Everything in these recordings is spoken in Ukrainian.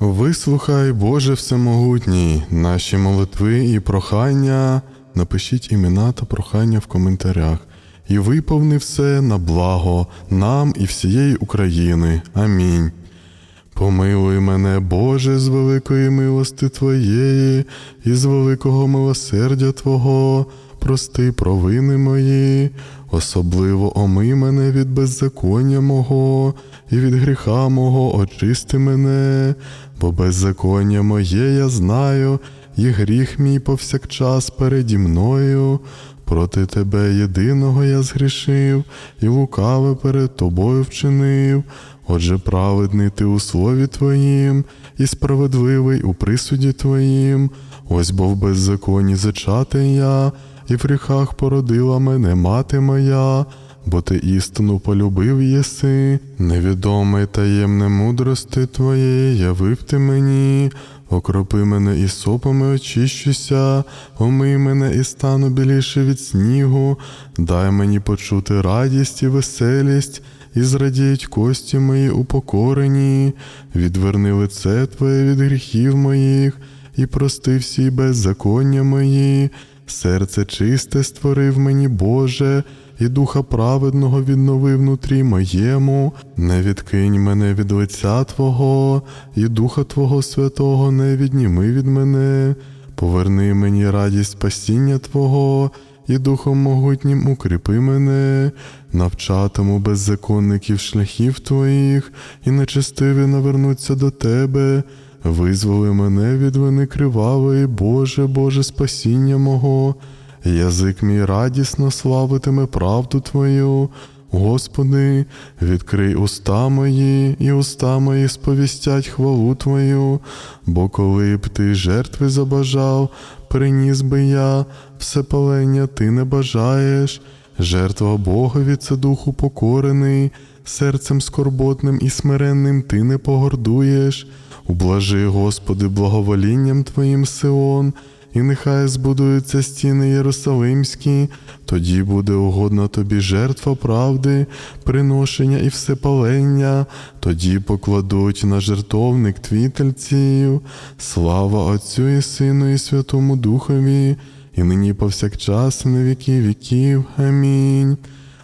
Вислухай, Боже Всемогутній, наші молитви і прохання. Напишіть імена та прохання в коментарях. І виповни все на благо нам і всієї України. Амінь. Помилуй мене, Боже, з великої милости Твоєї і з великого милосердя Твого, прости провини мої, особливо омий мене від беззаконня мого і від гріха мого очисти мене, бо беззаконня моє я знаю, і гріх мій повсякчас переді мною. Проти тебе єдиного я згрішив, і лукаве перед тобою вчинив. Отже, праведний ти у слові твоїм, і справедливий у присуді твоїм. Ось бо в беззаконні зачатий я, і в гріхах породила мене мати моя, бо ти істину полюбив єси, невідоме таємне мудрости твоєї явив ти мені. Окропи мене і сопами очищуся, омий мене і стану біліше від снігу, дай мені почути радість і веселість, і зрадіють кості мої упокорені, відверни лице Твоє від гріхів моїх, і прости всі беззаконня мої, серце чисте створив мені, Боже, і духа праведного віднови внутрі моєму, не відкинь мене від лиця Твого, і Духа Твого Святого не відніми від мене, поверни мені радість спасіння Твого, і Духом могутнім укріпи мене, навчатиму беззаконників шляхів Твоїх, і нечестиві навернуться до Тебе. Визволи мене від вини кривавої, Боже, Боже, спасіння мого. Язик мій радісно славитиме правду Твою. Господи, відкрий уста мої, і уста мої сповістять хвалу Твою, бо коли б ти жертви забажав, приніс би я, все палення ти не бажаєш, жертва Богові це духу покорений, серцем скорботним і смиренним ти не погордуєш. Ублажи, Господи, благоволінням Твоїм Сион, і нехай збудуються стіни Єрусалимські, тоді буде угодна тобі жертва правди, приношення і всепалення, тоді покладуть на жертовник твій тельців. Слава Отцю і Сину, і Святому Духові, і нині повсякчас, на віки віків. Амінь.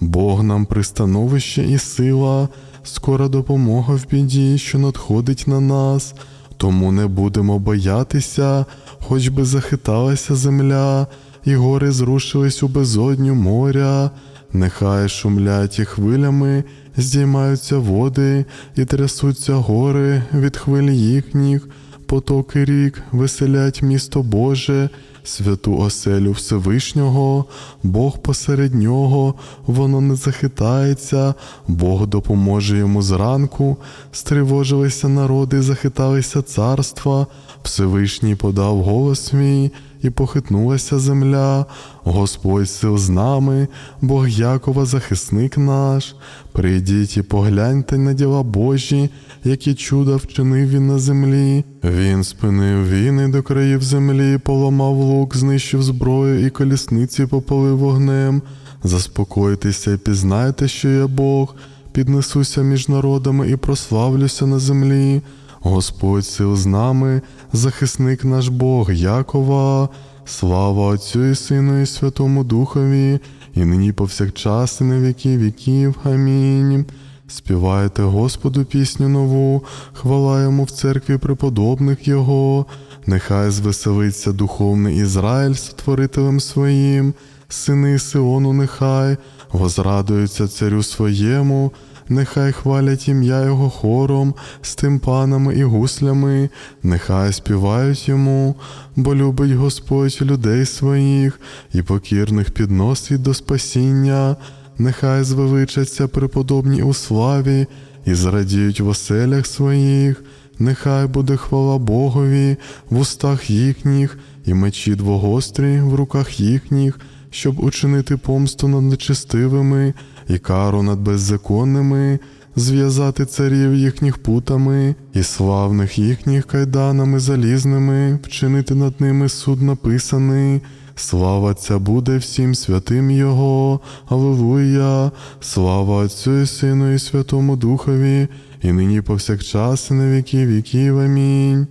Бог нам пристановище і сила, скора допомога в біді, що надходить на нас. Тому не будемо боятися, хоч би захиталася земля, і гори зрушились у безодню моря, нехай шумлять і хвилями, здіймаються води, і трясуться гори від хвиль їхніх, потоки рік веселять місто Боже, святу оселю Всевишнього, Бог посеред нього, воно не захитається, Бог допоможе йому зранку, стривожилися народи, захиталися царства, Всевишній подав голос свій, і похитнулася земля, Господь сил з нами, Бог Якова, захисник наш. Прийдіть і погляньте на діла Божі, які чуда вчинив він на землі. Він спинив війни до країв землі, поламав лук, знищив зброю і колісниці попалив вогнем. Заспокойтеся і пізнайте, що я Бог, піднесуся між народами і прославлюся на землі. Господь сил з нами, захисник наш Бог Якова, слава Отцю і Сину, і Святому Духові, і нині повсякчас, і на віки віків. Амінь. Співайте Господу пісню нову, хвала йому в церкві преподобних Його, нехай звеселиться духовний Ізраїль сотворителем своїм, сини Сиону, нехай возрадуються царю своєму, нехай хвалять ім'я Його хором, з тимпанами і гуслями, нехай співають йому, бо любить Господь людей своїх і покірних підносить до спасіння. Нехай звеличаться преподобні у славі і зрадіють в оселях своїх, нехай буде хвала Богові в устах їхніх, і мечі двогострі в руках їхніх, щоб учинити помсту над нечестивими і кару над беззаконними, зв'язати царів їхніх путами, і славних їхніх кайданами залізними, вчинити над ними суд написаний, Слава Отця буде всім святим Його, Аллилуйя, слава Отцю і Сину і Святому Духові, і нині повсякчас, і на віки віків. Амінь.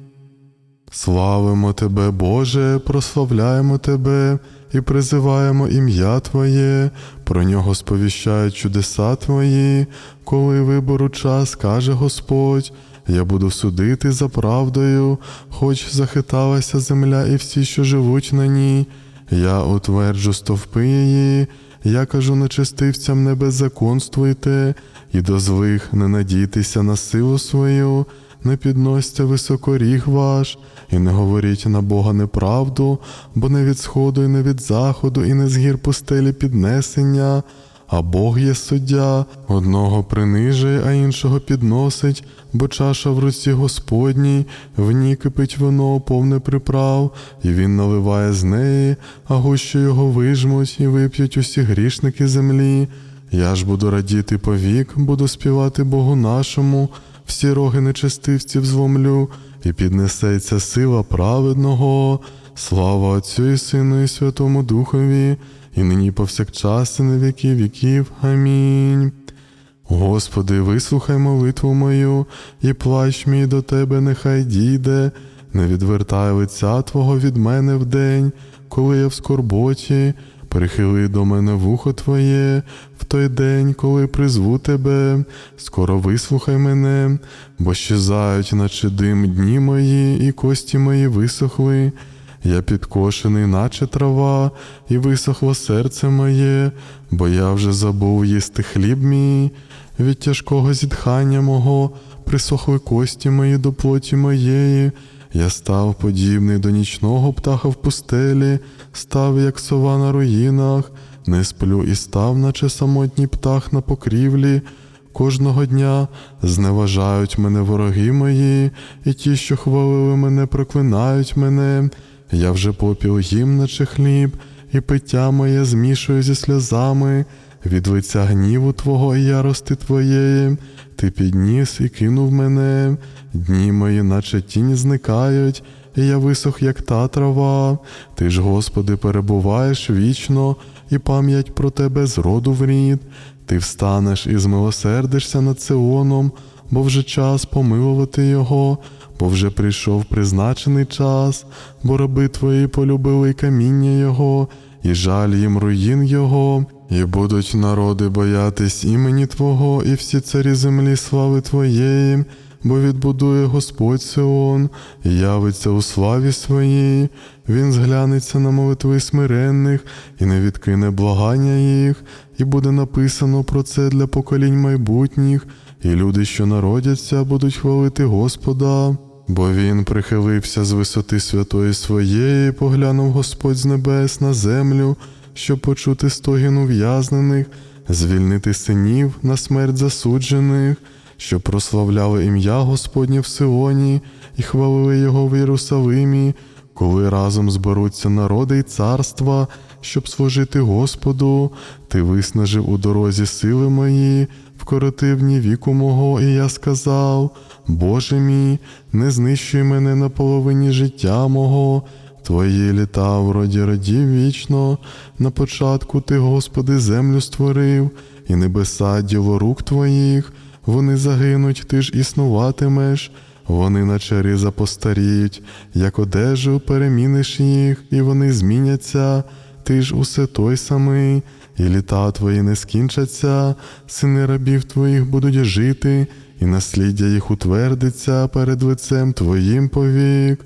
Славимо Тебе, Боже, прославляємо Тебе і призиваємо ім'я Твоє, про нього сповіщають чудеса Твої, коли вибору час, каже Господь, я буду судити за правдою, хоч захиталася земля і всі, що живуть на ній. Я утверджу стовпи її, я кажу нечестивцям не беззаконствуйте, і до злих не надійтеся на силу свою, не підносьте високоріг ваш, і не говоріть на Бога неправду, бо не від сходу і не від заходу, і не з гір пустелі піднесення. А Бог є суддя, одного принижує, а іншого підносить, бо чаша в руці Господній, в ній кипить вино повне приправ, і він наливає з неї, а гущу його вижмуть і вип'ють усі грішники землі. Я ж буду радіти повік, буду співати Богу нашому, всі роги нечестивців зломлю, і піднесеться сила праведного. Слава Отцю і Сину і Святому Духові, і нині повсякчас, і на віки віків. Амінь. Господи, вислухай молитву мою, і плач мій до Тебе нехай дійде, не відвертай лиця Твого від мене вдень, коли я в скорботі, прихили до мене вухо Твоє, в той день, коли призву Тебе, скоро вислухай мене, бо щезають, наче дим дні мої, і кості мої висохли. Я підкошений, наче трава, і висохло серце моє, бо я вже забув їсти хліб мій, від тяжкого зітхання мого присохли кості мої до плоті моєї. Я став подібний до нічного птаха в пустелі, став, як сова на руїнах, не сплю і став, наче самотній птах на покрівлі. Кожного дня зневажають мене вороги мої, і ті, що хвалили мене, проклинають мене. Я вже попіл їм, наче хліб, і пиття моє змішую зі сльозами, від лиця гніву Твого і ярости Твоєї, Ти підніс і кинув мене, дні мої, наче тінь зникають, і я висох, як та трава. Ти ж, Господи, перебуваєш вічно, і пам'ять про Тебе з роду в рід. Ти встанеш і змилосердишся над Сеоном, бо вже час помилувати його, бо вже прийшов призначений час, бо раби твої полюбили каміння Його, і жаль їм руїн Його, і будуть народи боятись імені Твого, і всі царі землі слави Твоєї, бо відбудує Господь Сеон, і явиться у славі своїй, Він зглянеться на молитви смиренних і не відкине благання їх, і буде написано про це для поколінь майбутніх, і люди, що народяться, будуть хвалити Господа. Бо він прихилився з висоти святої своєї, поглянув Господь з небес на землю, щоб почути стогін ув'язнених, звільнити синів на смерть засуджених, щоб прославляли ім'я Господнє в Сионі і хвалили його в Єрусалимі, коли разом зберуться народи й царства, щоб служити Господу, ти виснажив у дорозі сили мої, вкоротив дні віку мого, і я сказав: Боже мій, не знищуй мене на половині життя мого. Твої літа в роді родів вічно, на початку ти, Господи, землю створив, і небеса діло рук твоїх, вони загинуть, ти ж існуватимеш, вони на чарі запостаріють, як одежу переміниш їх, і вони зміняться, ти ж усе той самий, і літа твої не скінчаться, сини рабів твоїх будуть жити, і насліддя їх утвердиться перед лицем Твоїм повік.